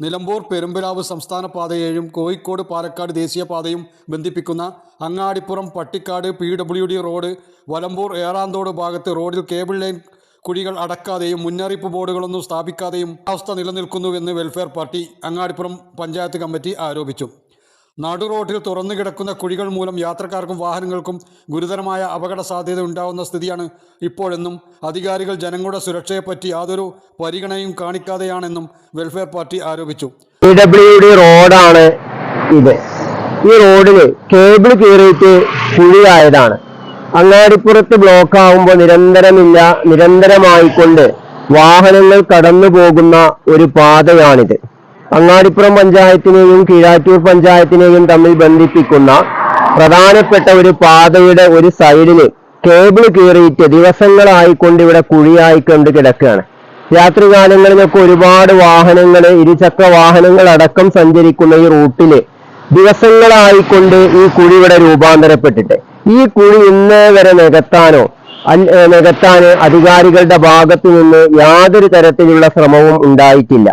നിലമ്പൂർ പെരുമ്പലാവ് സംസ്ഥാന പാതയെയും കോഴിക്കോട് പാലക്കാട് ദേശീയപാതയും ബന്ധിപ്പിക്കുന്ന Angadippuram Pattikkad P W D road Valambur Eranthode ഭാഗത്ത് റോഡിൽ കേബിൾ ലൈൻ കുഴികൾ അടക്കാതെയും മുന്നറിയിപ്പ് ബോർഡുകളൊന്നും സ്ഥാപിക്കാതെയും അവസ്ഥ നിലനിൽക്കുന്നുവെന്ന് welfare party Angadippuram panchayat committee ആരോപിച്ചു. നടു റോഡിൽ തുറന്നു കിടക്കുന്ന കുഴികൾ മൂലം യാത്രക്കാർക്കും വാഹനങ്ങൾക്കും ഗുരുതരമായ അപകട സാധ്യത ഉണ്ടാവുന്ന സ്ഥിതിയാണ് ഇപ്പോഴെന്നും അധികാരികൾ ജനങ്ങളുടെ സുരക്ഷയെപ്പറ്റി യാതൊരു പരിഗണനയും കാണിക്കാതെയാണെന്നും വെൽഫെയർ പാർട്ടി ആരോപിച്ചു. പി ഡബ്ല്യു ഡി റോഡാണ് ഇത്. ഈ റോഡിന് കേബിൾ കീറിയിട്ട് കുഴിയായതാണ്. അങ്ങാടിപ്പുറത്ത് ബ്ലോക്ക് ആകുമ്പോൾ നിരന്തരമില്ല നിരന്തരമായിക്കൊണ്ട് വാഹനങ്ങൾ കടന്നു പോകുന്ന ഒരു പാതയാണിത്. അങ്ങാടിപ്പുറം പഞ്ചായത്തിനെയും കീഴാറ്റൂർ പഞ്ചായത്തിനെയും തമ്മിൽ ബന്ധിപ്പിക്കുന്ന പ്രധാനപ്പെട്ട ഒരു പാതയുടെ ഒരു സൈഡിന് കേബിൾ കീറിയിട്ട് ദിവസങ്ങളായിക്കൊണ്ട് ഇവിടെ കുഴിയായിക്കൊണ്ട് കിടക്കുകയാണ്. രാത്രികാലങ്ങളിലൊക്കെ ഒരുപാട് വാഹനങ്ങൾ ഇരുചക്ര വാഹനങ്ങൾ അടക്കം സഞ്ചരിക്കുന്ന ഈ റൂട്ടിൽ ദിവസങ്ങളായിക്കൊണ്ട് ഈ കുഴി ഇവിടെ രൂപാന്തരപ്പെട്ടിട്ട്. ഈ കുഴി ഇന്നേ വരെ നികത്താനോ നികത്താന് അധികാരികളുടെ ഭാഗത്തു നിന്ന് യാതൊരു തരത്തിലുള്ള ശ്രമവും ഉണ്ടായിട്ടില്ല.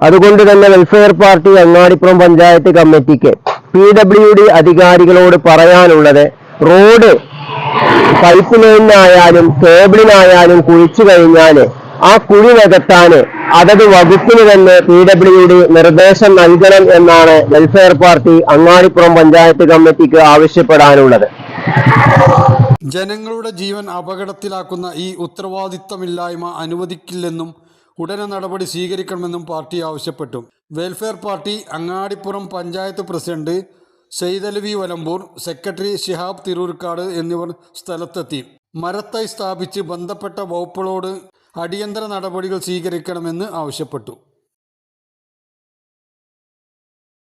അതുകൊണ്ട് തന്നെ വെൽഫെയർ പാർട്ടി അങ്ങാടിപ്പുറം പഞ്ചായത്ത് കമ്മിറ്റിക്ക് പി ഡബ്ല്യു ഡി അധികാരികളോട് പറയാനുള്ളത് റോഡ് പൈപ്പ് ലൈനിനായാലും കേബിളിനായാലും കുഴിച്ചു കഴിഞ്ഞാൽ ആ കുഴി നികത്താൻ അതത് വകുപ്പിന് തന്നെ പി ഡബ്ല്യു ഡി നിർദ്ദേശം നൽകണം എന്നാണ് വെൽഫെയർ പാർട്ടി അങ്ങാടിപ്പുറം പഞ്ചായത്ത് കമ്മിറ്റിക്ക് ആവശ്യപ്പെടാനുള്ളത്. ജനങ്ങളുടെ ജീവൻ അപകടത്തിലാക്കുന്ന ഈ ഉത്തരവാദിത്തമില്ലായ്മ അനുവദിക്കില്ലെന്നും ഉടനെ നടപടി സ്വീകരിക്കണമെന്നും പാർട്ടി ആവശ്യപ്പെട്ടു. Welfare party Angadippuram panchayat president Saithalavi Valambur secretary Shihab Tirurkkad എന്നിവർ സ്ഥലത്തെത്തി. മരത്തൈ സ്ഥാപിച്ച് ബന്ധപ്പെട്ട വകുപ്പുകളോട് അടിയന്തര നടപടികൾ സ്വീകരിക്കണമെന്ന് ആവശ്യപ്പെട്ടു.